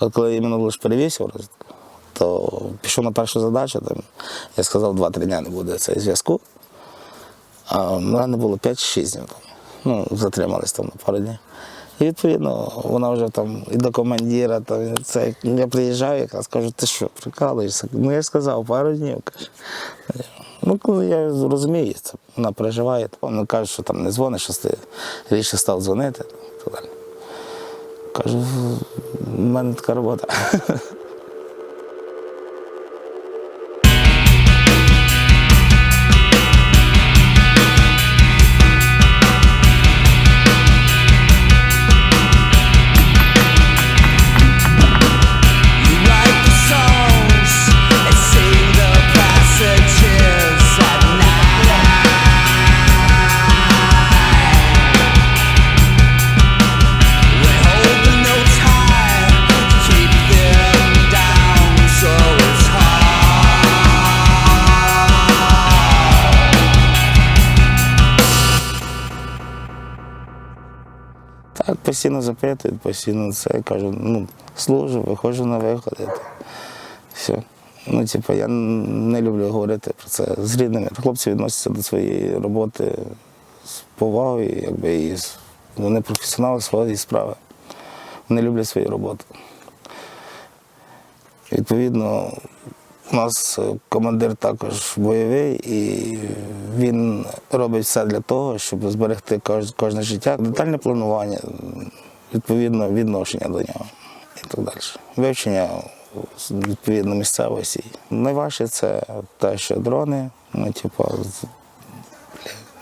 От коли іменно лише перевісив, то пішов на першу задачу, там, я сказав, два-три дня не буде цей зв'язку. А в мене було 5-6 днів. Ну, затримались там на пару днів. І відповідно вона вже там і до командира, там, і це, я приїжджаю, якраз кажу, ти що, прикалуєшся? Ну я ж сказав, пару днів. Ну, я розумію, це, вона переживає. Вона каже, що там не дзвониш, що ти рідше став дзвонити. Кажу, мене така робота. Постійно запитують, постійно це кажу, ну, служу, виходжу на виходи. Все. Ну, типу, я не люблю говорити про це з рідними. Хлопці відносяться до своєї роботи з повагою, якби і вони професіонали своєї справи. Вони люблять свою роботу. Відповідно, у нас е, командир також бойовий, і він робить все для того, щоб зберегти кожне життя. Детальне планування, відповідно, відношення до нього і так далі. Вивчення відповідно місцевості. Найважче це те, що дрони, ну, типу,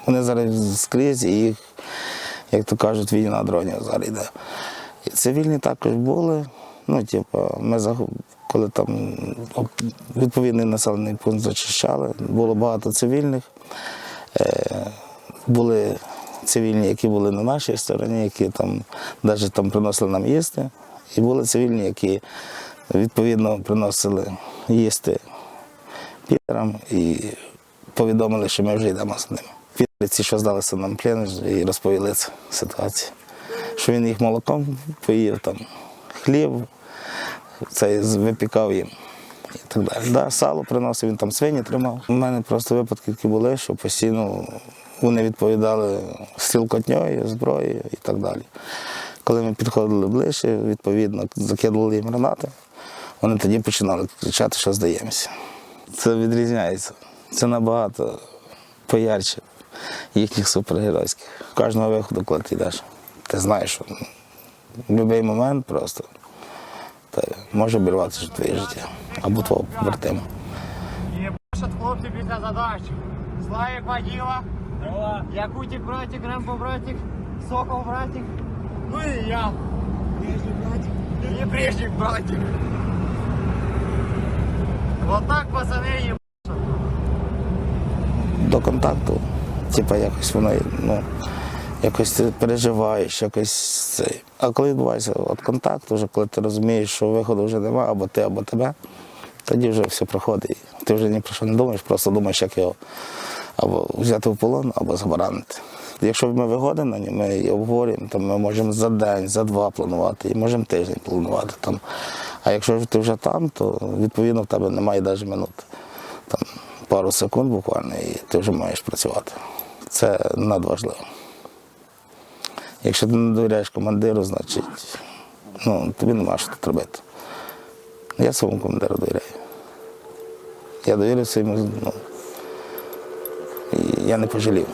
вони зараз скрізь і їх, як то кажуть, війна дронів зараз йде. І цивільні також були. Ну, типу, ми коли там відповідний населений пункт зачищали, було багато цивільних. Е, були цивільні, які були на нашій стороні, які там навіть там приносили нам їсти. І були цивільні, які відповідно приносили їсти підерам і повідомили, що ми вже йдемо з ними. Підери ці, що здалися нам плен, і розповіли цю ситуацію. Що він їх молоком поїв, там, хліб, цей випікав їм. І так далі. Да, сало приносив, він там свині тримав. У мене просто випадки такі були, що постійно вони відповідали стрілкотньою, зброєю і так далі. Коли ми підходили ближче, відповідно, закидували їм гранати, вони тоді починали кричати, що здаємося. Це відрізняється. Це набагато поярче їхніх супергеройських. Кожного виходу, коли ти йдеш, ти знаєш, що в будь-який момент просто може обірватися твоє життя або твого побратима. Єбашать хлопці після задач. Славік воділа. Якутик братик, Рембо братик, Сокол братик. Ну і я. Прежній братик. І прежній братик. Вот так, пацани, єбашать. До контакту, типа якось воно ну, якось ти переживаєш, якось це. А коли відбувається от контакт, вже коли ти розумієш, що виходу вже немає, або ти, або тебе, тоді вже все проходить. Ти вже ні про що не думаєш, просто думаєш, як його або взяти в полон, або забаранити. Якщо ми виходимо на нього, ми обговорюємо, то ми можемо за день, за два планувати, і можемо тиждень планувати там. А якщо ти вже там, то відповідно в тебе немає навіть минут. Там пару секунд буквально, і ти вже маєш працювати. Це надважливо. Якщо ти не довіряєш командиру, значить ну, тобі нема що тут робити. Я своєму командиру довіряю. Я довірився йому, ну, і я не пожалів.